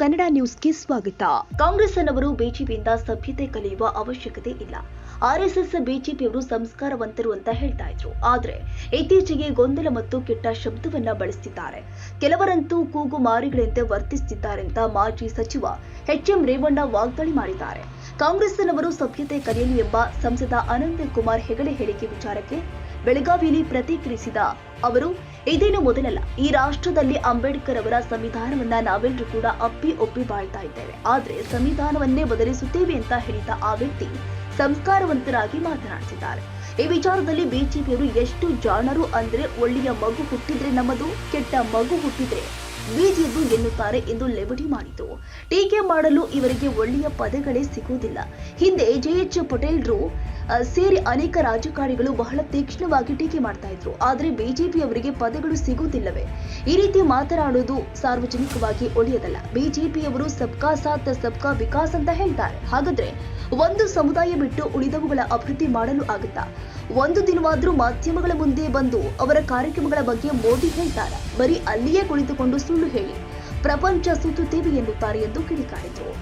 ಕನ್ನಡ ನ್ಯೂಸ್ಗೆ ಸ್ವಾಗತ. ಕಾಂಗ್ರೆಸ್ ಅನ್ನವರು ಬಿಜೆಪಿಯಿಂದ ಸಭ್ಯತೆ ಕಲಿಯುವ ಅವಶ್ಯಕತೆ ಇಲ್ಲ. ಆರ್ಎಸ್ಎಸ್ ಬಿಜೆಪಿಯವರು ಸಂಸ್ಕಾರವಂತರು ಅಂತ ಹೇಳ್ತಾ ಇದ್ರು. ಆದ್ರೆ ಇತ್ತೀಚೆಗೆ ಗೊಂದಲ ಮತ್ತು ಕೆಟ್ಟ ಶಬ್ದವನ್ನ ಬಳಸುತ್ತಿದ್ದಾರೆ ಕೆಲವರಂತೂ ಕೂಗು ಮಾರಿಗಳಂತೆ ವರ್ತಿಸುತ್ತಿದ್ದಾರೆ ಅಂತ ಮಾಜಿ ಸಚಿವ ಎಚ್ ಎಂ ರೇವಣ್ಣ ವಾಗ್ದಾಳಿ ಮಾಡಿದ್ದಾರೆ. ಕಾಂಗ್ರೆಸ್ನವರು ಸಭ್ಯತೆ ಕಲಿಯಲಿ ಎಂಬ ಸಂಸದ ಅನಂತ ಕುಮಾರ್ ಹೆಗಡೆ ಹೇಳಿಕೆ ವಿಚಾರಕ್ಕೆ ಬೆಳಗಾವಿಯಲ್ಲಿ ಪ್ರತಿಕ್ರಿಯಿಸಿದ ಅವರು ಇದೇನು ಮೊದಲಲ್ಲ, ಈ ರಾಷ್ಟ್ರದಲ್ಲಿ ಅಂಬೇಡ್ಕರ್ ಅವರ ಸಂವಿಧಾನವನ್ನ ನಾವೆಲ್ಲರೂ ಕೂಡ ಅಪ್ಪಿ ಒಪ್ಪಿ ಬಾಳ್ತಾ ಇದ್ದೇವೆ. ಆದ್ರೆ ಸಂವಿಧಾನವನ್ನೇ ಬದಲಿಸುತ್ತೇವೆ ಅಂತ ಹೇಳಿದ ಆ ವ್ಯಕ್ತಿ ಸಂಸ್ಕಾರವಂತರಾಗಿ ಮಾತನಾಡಿಸಿದ್ದಾರೆ ಈ ವಿಚಾರದಲ್ಲಿ ಬಿಜೆಪಿಯವರು ಎಷ್ಟು ಜಾಣರು ಅಂದ್ರೆ ಒಳ್ಳೆಯ ಮಗು ಹುಟ್ಟಿದ್ರೆ ನಮ್ಮದು, ಕೆಟ್ಟ ಮಗು ಹುಟ್ಟಿದ್ರೆ ಬೀದಿಯದ್ದು ಎನ್ನುತ್ತಾರೆ ಎಂದು ಲೆಬಡಿ ಮಾಡಿತು. ಟೀಕೆ ಮಾಡಲು ಇವರಿಗೆ ಒಳ್ಳೆಯ ಪದಗಳೇ ಸಿಗುವುದಿಲ್ಲ. ಹಿಂದೆ ಜೆಎಚ್ ಪಟೇಲ್ರು ಸೇರಿ ಅನೇಕ ರಾಜಕಾರಣಿಗಳು ಬಹಳ ತೀಕ್ಷ್ಣವಾಗಿ ಟೀಕೆ ಮಾಡ್ತಾ ಇದ್ರು. ಬಿಜೆಪಿ ಅವರಿಗೆ ಪದಗಳು ಸಿಗುವುದಿಲ್ಲವೇ? ಈ ರೀತಿ ಮಾತನಾಡುವುದು ಸಾರ್ವಜನಿಕವಾಗಿ ಒಳ್ಳೆಯದಲ್ಲ. ಬಿಜೆಪಿಯವರು ಸಬ್ಕಾ ಸಾಥ್, ಸಬ್ಕಾ ವಿಕಾಸ್ ಅಂತ ಹೇಳ್ತಾರೆ. ಹಾಗಾದ್ರೆ ಒಂದು ಸಮುದಾಯ ಬಿಟ್ಟು ಉಳಿದವುಗಳ ಅಭಿವೃದ್ಧಿ ಮಾಡಲು ಆಗುತ್ತಾ? ಒಂದು ದಿನವಾದರೂ ಮಾಧ್ಯಮಗಳ ಮುಂದೆ ಬಂದು ಅವರ ಕಾರ್ಯಕ್ರಮಗಳ ಬಗ್ಗೆ ಮೋದಿ ಹೇಳ್ತಾರೆ. ಬರೀ ಅಲ್ಲಿಯೇ ಕುಳಿತುಕೊಂಡು ಸುಳ್ಳು ಹೇಳಿ. ಪ್ರಪಂಚ ಸುತ್ತುತ್ತೇವೆ ಎನ್ನುತ್ತಾರೆ ಎಂದು ಕಿಡಿಕಾರಿದರು.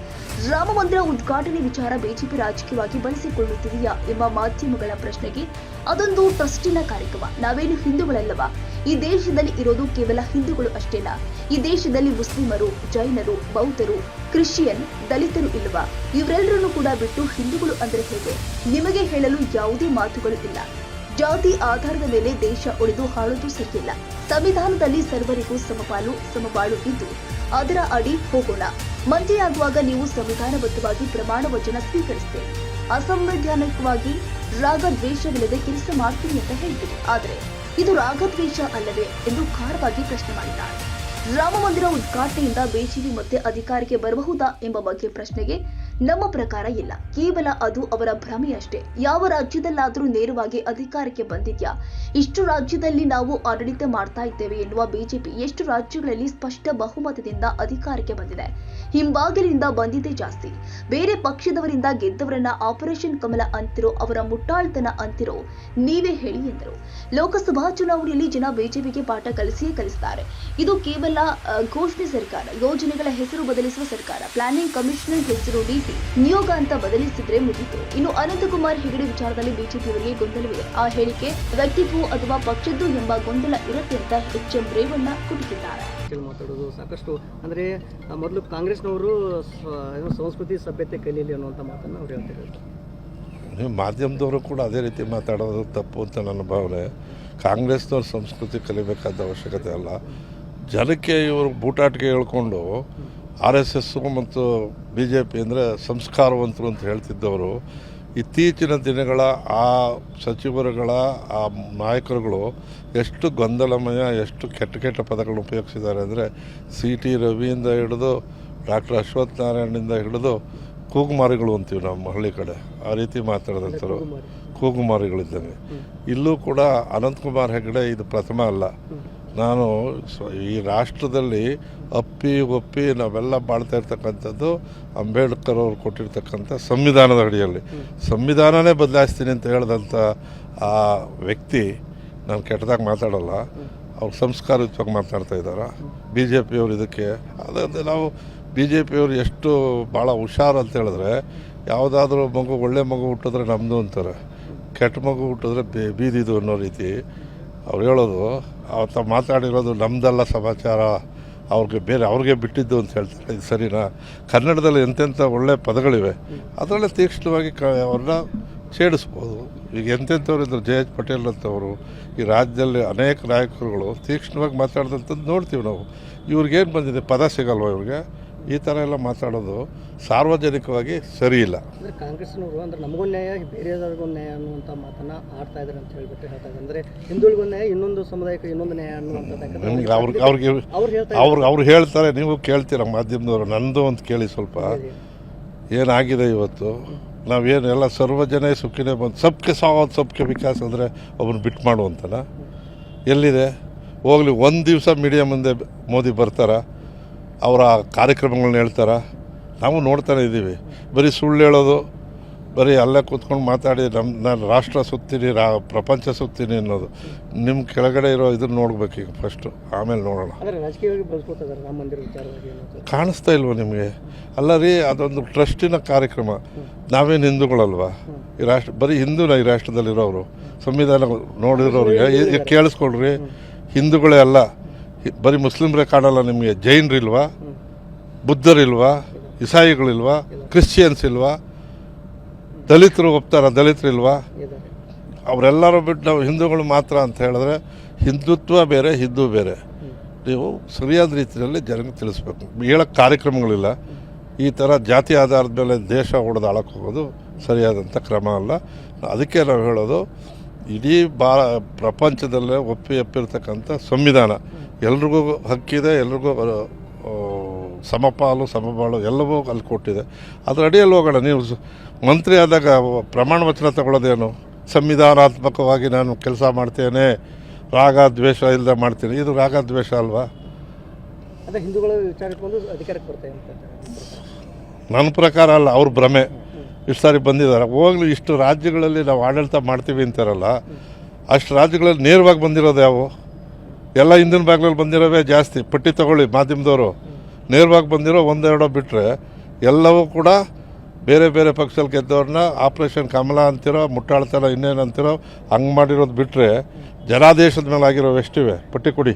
ರಾಮ ಮಂದಿರ ಉದ್ಘಾಟನೆ ವಿಚಾರ ಬಿಜೆಪಿ ರಾಜಕೀಯವಾಗಿ ಬಳಸಿಕೊಳ್ಳುತ್ತಿದೆಯಾ ಎಂಬ ಮಾಧ್ಯಮಗಳ ಪ್ರಶ್ನೆಗೆ ಅದೊಂದು ಟ್ರಸ್ಟಿನ ಕಾರ್ಯಕ್ರಮ. ನಾವೇನು ಹಿಂದೂಗಳಲ್ಲವಾ? ಈ ದೇಶದಲ್ಲಿ ಇರೋದು ಕೇವಲ ಹಿಂದೂಗಳು ಅಷ್ಟೇನಾ? ಈ ದೇಶದಲ್ಲಿ ಮುಸ್ಲಿಮರು, ಜೈನರು, ಬೌದ್ಧರು, ಕ್ರಿಶ್ಚಿಯನ್, ದಲಿತರು ಇಲ್ವಾ? ಇವರೆಲ್ಲರನ್ನು ಕೂಡ ಬಿಟ್ಟು ಹಿಂದೂಗಳು ಅಂದ್ರೆ ಹೇಗೆ? ನಿಮಗೆ ಹೇಳಲು ಯಾವುದೇ ಮಾತುಗಳು ಇಲ್ಲ. ಜಾತಿ ಆಧಾರದ ಮೇಲೆ ದೇಶ ಉಳಿದು ಹಾಳೋದು ಸರಿಯಿಲ್ಲ. ಸಂವಿಧಾನದಲ್ಲಿ ಸರ್ವರಿಗೂ ಸಮಪಾಲು, ಸಮಬಾಳು ಇದ್ದು, ಅದರ ಅಡಿ ಹೋಗೋಣ. ಮಂಜೆಯಾಗುವಾಗ ನೀವು ಸಂವಿಧಾನಬದ್ಧವಾಗಿ ಪ್ರಮಾಣ ವಚನ ಸ್ವೀಕರಿಸ್ತೇವೆ ಅಸಂವಿಧಾನಿಕವಾಗಿ ರಾಗ ದ್ವೇಷವಿಲ್ಲದೆ ಕೆಲಸ ಮಾಡ್ತೀನಿ ಅಂತ ಹೇಳ್ತೀರಿ. ಆದರೆ ಇದು ರಾಗದ್ವೇಷ ಅಲ್ಲವೇ ಎಂದು ಖಾರವಾಗಿ ಪ್ರಶ್ನೆ ಮಾಡಿದ್ದಾರೆ. ರಾಮ ಮಂದಿರ ಉದ್ಘಾಟನೆಯಿಂದ ಬಿಜೆಪಿ ಮತ್ತೆ ಅಧಿಕಾರಕ್ಕೆ ಬರಬಹುದಾ ಎಂಬ ಬಗ್ಗೆ ಪ್ರಶ್ನೆಗೆ ನಮ್ಮ ಪ್ರಕಾರ ಇಲ್ಲ. ಕೇವಲ ಅದು ಅವರ ಭ್ರಮೆಯಷ್ಟೇ. ಯಾವ ರಾಜ್ಯದಲ್ಲಾದರೂ ನೇರವಾಗಿ ಅಧಿಕಾರಕ್ಕೆ ಬಂದಿದ್ಯಾ? ಇಷ್ಟು ರಾಜ್ಯದಲ್ಲಿ ನಾವು ಆಡಳಿತ ಮಾಡ್ತಾ ಇದ್ದೇವೆ ಎನ್ನುವ ಬಿಜೆಪಿ ಎಷ್ಟು ರಾಜ್ಯಗಳಲ್ಲಿ ಸ್ಪಷ್ಟ ಬಹುಮತದಿಂದ ಅಧಿಕಾರಕ್ಕೆ ಬಂದಿದೆ. ಹಿಂಬಾಗಿಲಿಂದ ಬಂದಿದೆ ಜಾಸ್ತಿ. ಬೇರೆ ಪಕ್ಷದವರಿಂದ ಗೆದ್ದವರನ್ನ ಆಪರೇಷನ್ ಕಮಲ ಅಂತಿರೋ ಅವರ ಮುಟ್ಟಾಳ್ತನ ಅಂತಿರೋ ನೀವೇ ಹೇಳಿ ಎಂದರು. ಲೋಕಸಭಾ ಚುನಾವಣೆಯಲ್ಲಿ ಜನ ಬಿಜೆಪಿಗೆ ಪಾಠ ಕಲಿಸಿಯೇ ಕಲಿಸ್ತಾರೆ. ಇದು ಕೇವಲ ಘೋಷಣೆ ಸರ್ಕಾರ, ಯೋಜನೆಗಳ ಹೆಸರು ಬದಲಿಸುವ ಸರ್ಕಾರ, ಪ್ಲಾನಿಂಗ್ ಕಮಿಷನರ್ ಹೆಸರು ನೀತಿ, ನಿಯೋಗ ಅಂತ ಬದಲಿಸಿದ್ರೆ ಮುಗಿತು. ಇನ್ನು ಅನಂತಕುಮಾರ್ ಹೆಗಡೆ ವಿಚಾರದಲ್ಲಿ ಬಿಜೆಪಿಯವರಿಗೆ ಗೊಂದಲವಿದೆ. ಆ ಹೇಳಿಕೆ ವ್ಯಕ್ತಿತ್ವ ಅಥವಾ ಪಕ್ಷದ್ದು ಎಂಬ ಗೊಂದಲ ಇರುತ್ತೆ ಅಂತ ಎಚ್ ಎಂ ರೇವಣ್ಣ ಕುಟುಕಿದ್ದಾರೆ. ಅಂತೇಳಿ ಮಾತಾಡೋದು ಸಾಕಷ್ಟು, ಅಂದರೆ ಮೊದಲು ಕಾಂಗ್ರೆಸ್ನವರು ಸಂಸ್ಕೃತಿ ಸಭ್ಯತೆ ಕಲೀಲಿ ಅನ್ನುವಂಥ ಮಾತನ್ನು ಅವ್ರು ಹೇಳ್ತಿದ್ದಾರೆ ನೀವು ಮಾಧ್ಯಮದವರು ಕೂಡ ಅದೇ ರೀತಿ ಮಾತಾಡೋದು ತಪ್ಪು ಅಂತ ನನ್ನ ಭಾವನೆ. ಕಾಂಗ್ರೆಸ್ನವ್ರು ಸಂಸ್ಕೃತಿ ಕಲಿಬೇಕಾದ ಅವಶ್ಯಕತೆ ಅಲ್ಲ. ಜನಕ್ಕೆ ಇವರು ಬೂಟಾಟಿಕೆ ಹೇಳ್ಕೊಂಡು ಆರ್ ಎಸ್ ಎಸ್ಸು ಮತ್ತು ಬಿ ಜೆ ಪಿ ಅಂದರೆ ಸಂಸ್ಕಾರವಂತರು ಅಂತ ಹೇಳ್ತಿದ್ದವರು. ಇತ್ತೀಚಿನ ದಿನಗಳ ಆ ಸಚಿವರುಗಳ ಆ ನಾಯಕರುಗಳು ಎಷ್ಟು ಗೊಂದಲಮಯ ಎಷ್ಟು ಕೆಟ್ಟ ಕೆಟ್ಟ ಪದಗಳನ್ನು ಉಪಯೋಗಿಸಿದ್ದಾರೆ ಅಂದರೆ ಸಿ ಟಿ ರವಿಯಿಂದ ಹಿಡಿದು ಡಾಕ್ಟರ್ ಅಶ್ವಥ್ ನಾರಾಯಣಿಂದ ಹಿಡಿದು ಕೂಗುಮಾರಿಗಳು ಅಂತೀವಿ ನಮ್ಮ ಹಳ್ಳಿ ಕಡೆ. ಆ ರೀತಿ ಮಾತಾಡಿದಂಥವ್ರು ಕೂಗುಮಾರಿಗಳಿದ್ದಂಗೆ ಇಲ್ಲೂ ಕೂಡ ಅನಂತಕುಮಾರ್ ಹೆಗಡೆ ಇದು ಪ್ರಥಮ ಅಲ್ಲ. ನಾನು ಈ ರಾಷ್ಟ್ರದಲ್ಲಿ ಅಪ್ಪಿ ಒಪ್ಪಿ ನಾವೆಲ್ಲ ಮಾಡ್ತಾ ಇರ್ತಕ್ಕಂಥದ್ದು ಅಂಬೇಡ್ಕರ್ ಅವರು ಕೊಟ್ಟಿರ್ತಕ್ಕಂಥ ಸಂವಿಧಾನದ ಅಡಿಯಲ್ಲಿ. ಸಂವಿಧಾನನೇ ಬದಲಾಯಿಸ್ತೀನಿ ಅಂತ ಹೇಳಿದಂಥ ಆ ವ್ಯಕ್ತಿ ನಾನು ಕೆಟ್ಟದಾಗಿ ಮಾತಾಡಲ್ಲ. ಅವ್ರು ಸಂಸ್ಕಾರಯುತವಾಗಿ ಮಾತಾಡ್ತಾ ಇದ್ದಾರೆ? ಬಿ ಜೆ ಪಿಯವರು ಇದಕ್ಕೆ? ಅದಂದರೆ ನಾವು ಬಿ ಜೆ ಪಿಯವರು ಎಷ್ಟು ಭಾಳ ಹುಷಾರು ಅಂತ ಹೇಳಿದ್ರೆ ಯಾವುದಾದ್ರೂ ಮಗು, ಒಳ್ಳೆ ಮಗು ಹುಟ್ಟಿದ್ರೆ ನಮ್ಮದು ಅಂತಾರೆ. ಕೆಟ್ಟ ಮಗು ಹುಟ್ಟಿದ್ರೆ ಬೀದಿದು ಅನ್ನೋ ರೀತಿ. ಅವ್ರು ಹೇಳೋದು ಅವತ್ತ ಮಾತಾಡಿರೋದು ನಮ್ದಲ್ಲ ಸಮಾಚಾರ, ಅವ್ರಿಗೆ ಬೇರೆ, ಅವ್ರಿಗೆ ಬಿಟ್ಟಿದ್ದು ಅಂತ ಹೇಳ್ತಾರೆ. ಇದು ಸರಿನಾ? ಕನ್ನಡದಲ್ಲಿ ಎಂತೆಂಥ ಒಳ್ಳೆ ಪದಗಳಿವೆ, ಅದರಲ್ಲೇ ತೀಕ್ಷ್ಣವಾಗಿ ಕ ಅವ್ರನ್ನ ಛೇಡಿಸ್ಬೋದು. ಈಗ ಎಂತೆಂಥವ್ರು ಇದ್ರು, ಜೆ ಎಚ್ ಪಟೇಲ್ ಅಂತವರು, ಈ ರಾಜ್ಯದಲ್ಲಿ ಅನೇಕ ನಾಯಕರುಗಳು ತೀಕ್ಷ್ಣವಾಗಿ ಮಾತಾಡ್ದಂಥದ್ದು ನೋಡ್ತೀವಿ ನಾವು. ಇವ್ರಿಗೇನು ಬಂದಿದೆ? ಪದ ಸಿಗಲ್ವ ಇವ್ರಿಗೆ? ಈ ಥರ ಎಲ್ಲ ಮಾತಾಡೋದು ಸಾರ್ವಜನಿಕವಾಗಿ ಸರಿ ಇಲ್ಲ. ಅಂದರೆ ಕಾಂಗ್ರೆಸ್ನವರು ಅಂದರೆ ನಮಗೂ ನ್ಯಾಯ ಬೇರೆಯವ್ರಿಗೊಂದು ನ್ಯಾಯ ಅನ್ನುವಂಥ ಮಾತನ್ನು ಆಡ್ತಾ ಇದ್ದಾರೆ ಅಂತ ಹೇಳ್ಬಿಟ್ಟು ಹೇಳ್ತಾ ಇದ್ದಾರೆ ಅಂದರೆ ಹಿಂದುಳಿಗೊಂದು ನ್ಯಾಯ ಇನ್ನೊಂದು ಸಮುದಾಯಕ್ಕೆ ಇನ್ನೊಂದು ನ್ಯಾಯ ಅನ್ನುವಂಥದ್ದು ಅವ್ರಿಗೆ ಅವ್ರಿಗೆ ಅವ್ರು ಅವ್ರು ಹೇಳ್ತಾರೆ ನೀವು ಕೇಳ್ತೀರ ಮಾಧ್ಯಮದವರು? ನಂದು ಅಂತ ಕೇಳಿ ಸ್ವಲ್ಪ. ಏನಾಗಿದೆ ಇವತ್ತು? ನಾವೇನು ಎಲ್ಲ ಸರ್ವಜನೇ ಸುಖಿನೇ ಬಂದು ಸಬ್ಕೆ ಸಾವತ್ ಸಬ್ಕೆ ವಿಕಾಸ್ ಅಂದರೆ ಅವ್ರನ್ನ ಬಿಟ್ಟು ಮಾಡುವಂತನ ಎಲ್ಲಿದೆ? ಹೋಗಲಿ ಒಂದು ದಿವಸ ಮೀಡಿಯಾ ಮುಂದೆ ಮೋದಿ ಬರ್ತಾರ? ಅವರ ಕಾರ್ಯಕ್ರಮಗಳನ್ನ ಹೇಳ್ತಾರ? ನಾವು ನೋಡ್ತಾನೆ ಇದ್ದೀವಿ. ಬರೀ ಸುಳ್ಳು ಹೇಳೋದು ಬರೀ ಅಲ್ಲೇ ಕೂತ್ಕೊಂಡು ಮಾತಾಡಿ ನಮ್ಮ ನಾನು ರಾಷ್ಟ್ರ ಸುತ್ತೀನಿ ರಾ ಪ್ರಪಂಚ ಸುತ್ತೀನಿ ಅನ್ನೋದು. ನಿಮ್ಮ ಕೆಳಗಡೆ ಇರೋ ಇದನ್ನ ನೋಡ್ಬೇಕು ಈಗ ಫಸ್ಟು ಆಮೇಲೆ ನೋಡೋಣ. ಕಾಣಿಸ್ತಾ ಇಲ್ವ ನಿಮಗೆ? ಅಲ್ಲ ರೀ ಅದೊಂದು ಟ್ರಸ್ಟಿನ ಕಾರ್ಯಕ್ರಮ. ನಾವೇನು ಹಿಂದೂಗಳಲ್ವಾ? ಈ ರಾಷ್ಟ್ರ ಬರೀ ಹಿಂದೂನ ಈ ರಾಷ್ಟ್ರದಲ್ಲಿರೋರು ಸಂವಿಧಾನ ನೋಡಿರೋರಿಗೆ ಈಗ ಕೇಳಿಸ್ಕೊಳ್ರಿ. ಹಿಂದೂಗಳೇ ಅಲ್ಲ. ಬರೀ ಮುಸ್ಲಿಮ್ರೇ ಕಾಣಲ್ಲ ನಿಮಗೆ. ಜೈನರಿಲ್ವಾ? ಬುದ್ಧರಿಲ್ವಾ? ಇಸಾಯಿಗಳಿಲ್ವಾ? ಕ್ರಿಶ್ಚಿಯನ್ಸ್ ಇಲ್ವಾ ದಲಿತರು ಒಪ್ತಾರ, ದಲಿತರಿಲ್ವಾ? ಅವರೆಲ್ಲರೂ ಬಿಟ್ಟು ನಾವು ಹಿಂದೂಗಳು ಮಾತ್ರ ಅಂತ ಹೇಳಿದ್ರೆ ಹಿಂದುತ್ವ ಬೇರೆ, ಹಿಂದೂ ಬೇರೆ. ನೀವು ಸರಿಯಾದ ರೀತಿಯಲ್ಲಿ ಜನಕ್ಕೆ ತಿಳಿಸ್ಬೇಕು. ಹೇಳೋಕ್ಕೆ ಕಾರ್ಯಕ್ರಮಗಳಿಲ್ಲ. ಈ ಥರ ಜಾತಿ ಆಧಾರದ ಮೇಲೆ ದೇಶ ಹೊಡೆದಾಳಕ್ಕೆ ಹೋಗೋದು ಸರಿಯಾದಂಥ ಕ್ರಮ ಅಲ್ಲ. ಅದಕ್ಕೆ ನಾವು ಹೇಳೋದು ಇಡೀ ಬಾ ಪ್ರಪಂಚದಲ್ಲೇ ಒಪ್ಪಿ ಎಪ್ಪಿರ್ತಕ್ಕಂಥ ಸಂವಿಧಾನ. ಎಲ್ರಿಗೂ ಹಕ್ಕಿದೆ ಎಲ್ರಿಗೂ ಸಮಪಾಲು ಸಮಬಾಳು ಎಲ್ಲವೂ ಅಲ್ಲಿ ಕೊಟ್ಟಿದೆ. ಅದರ ಅಡಿಯಲ್ಲಿ ಹೋಗೋಣ ನೀವು ಮಂತ್ರಿ ಆದಾಗ ಪ್ರಮಾಣ ವಚನ ತಗೊಳ್ಳೋದೇನು? ಸಂವಿಧಾನಾತ್ಮಕವಾಗಿ ನಾನು ಕೆಲಸ ಮಾಡ್ತೇನೆ ರಾಗ ದ್ವೇಷ ಇಲ್ಲದೆ ಮಾಡ್ತೀನಿ. ಇದು ರಾಗ ದ್ವೇಷ ಅಲ್ವಾ? ಹಿಂದೂಗಳ. ನನ್ನ ಪ್ರಕಾರ ಅಲ್ಲ ಅವ್ರ ಭ್ರಮೆ. ಇಷ್ಟು ಸಾರಿ ಬಂದಿದ್ದಾರೆ. ಹೋಗ್ಲಿ ಇಷ್ಟು ರಾಜ್ಯಗಳಲ್ಲಿ ನಾವು ಆಡಳಿತ ಮಾಡ್ತೀವಿ ಅಂತಾರಲ್ಲ ಅಷ್ಟು ರಾಜ್ಯಗಳಲ್ಲಿ ನೇರವಾಗಿ ಬಂದಿರೋದು ಯಾವು? ಎಲ್ಲ ಹಿಂದಿನ ಭಾಗಗಳಲ್ಲಿ ಬಂದಿರೋವೇ ಜಾಸ್ತಿ. ಪಟ್ಟಿ ತಗೊಳ್ಳಿ ಮಾಧ್ಯಮದವರು. ನೇರವಾಗಿ ಬಂದಿರೋ ಒಂದೆರಡೋ ಬಿಟ್ಟರೆ ಎಲ್ಲವೂ ಕೂಡ ಬೇರೆ ಬೇರೆ ಪಕ್ಷದಲ್ಲಿ ಗೆದ್ದವ್ರನ್ನ ಆಪ್ರೇಷನ್ ಕಮಲ ಅಂತಿರೋ ಮುಟ್ಟಾಳ್ತನ ಇನ್ನೇನು ಅಂತಿರೋ ಹಂಗೆ ಮಾಡಿರೋದು ಬಿಟ್ಟರೆ ಜನಾದೇಶದ ಮೇಲೆ ಆಗಿರೋ ಎಷ್ಟಿವೆ? ಪಟ್ಟಿ ಕೊಡಿ.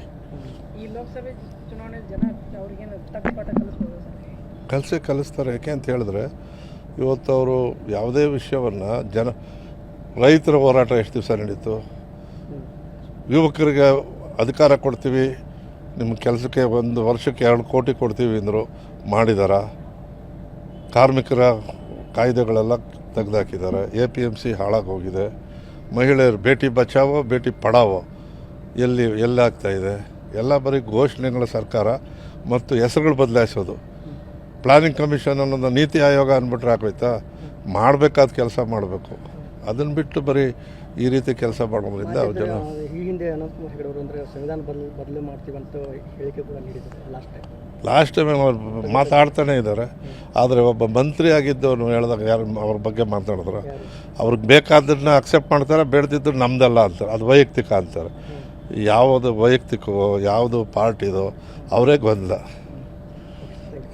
ಕಲಿಸಿ ಕಲಿಸ್ತಾರೆ. ಯಾಕೆ ಅಂತ ಹೇಳಿದ್ರೆ ಇವತ್ತು ಅವರು ಯಾವುದೇ ವಿಷಯವನ್ನು ಜನ ರೈತರ ಹೋರಾಟ ಎಷ್ಟು ದಿವಸ ನಡೀತು? ಯುವಕರಿಗೆ ಅಧಿಕಾರ ಕೊಡ್ತೀವಿ, ನಿಮ್ಮ ಕೆಲಸಕ್ಕೆ ಒಂದು ವರ್ಷಕ್ಕೆ ಎರಡು ಕೋಟಿ ಕೊಡ್ತೀವಿ ಅಂದರು ಮಾಡಿದಾರ. ಕಾರ್ಮಿಕರ ಕಾಯ್ದೆಗಳೆಲ್ಲ ತೆಗೆದಾಕಿದ್ದಾರೆ. ಎ ಪಿ ಎಂ ಸಿ ಹಾಳಾಗಿ ಹೋಗಿದೆ. ಮಹಿಳೆಯರು ಭೇಟಿ ಬಚಾವೋ ಭೇಟಿ ಪಡಾವೋ ಎಲ್ಲಿ ಎಲ್ಲಾಗ್ತಾಯಿದೆ ಎಲ್ಲ ಬರೀ ಘೋಷಣೆಗಳ ಸರ್ಕಾರ ಮತ್ತು ಹೆಸರುಗಳು ಬದಲಾಯಿಸೋದು. ಪ್ಲಾನಿಂಗ್ ಕಮಿಷನ್ ಅನ್ನೋದು ನೀತಿ ಆಯೋಗ ಅಂದ್ಬಿಟ್ರೆ ಆಗೋಯ್ತಾ? ಮಾಡಬೇಕಾದ ಕೆಲಸ ಮಾಡಬೇಕು. ಅದನ್ನು ಬಿಟ್ಟು ಬರೀ ಈ ರೀತಿ ಕೆಲಸ ಮಾಡೋದ್ರಿಂದ ಅವ್ರ ಜನ ಈ ಹಿಂದೆ ಅನಂತಕುಮಾರ್ ಹೆಗಡೆ ಅವರು ಅಂದರೆ ಸಂವಿಧಾನ ಬದಲು ಬದಲು ಅಂತ ಹೇಳಿಕೆ ಕೂಡ ನೀಡಿದ್ದಾರೆ ಲಾಸ್ಟ್ ಟೈಮ್ ಲಾಸ್ಟ್ ಟೈಮ್ ಅವ್ರು ಮಾತಾಡ್ತಾನೆ ಇದ್ದಾರೆ. ಆದರೆ ಒಬ್ಬ ಮಂತ್ರಿ ಆಗಿದ್ದವನು ಹೇಳಿದಾಗ ಯಾರು ಅವ್ರ ಬಗ್ಗೆ ಮಾತಾಡಿದ್ರು. ಅವ್ರಿಗೆ ಬೇಕಾದನ್ನ ಅಕ್ಸೆಪ್ಟ್ ಮಾಡ್ತಾರೆ ಬೇಡ್ತಿದ್ದು ನಮ್ದಲ್ಲ ಅಂತಾರೆ. ಅದು ವೈಯಕ್ತಿಕ ಅಂತಾರೆ. ಯಾವುದು ವೈಯಕ್ತಿಕವೋ ಯಾವುದು ಪಾರ್ಟಿದೋ ಅವರೇ ಗೊಂದಲ.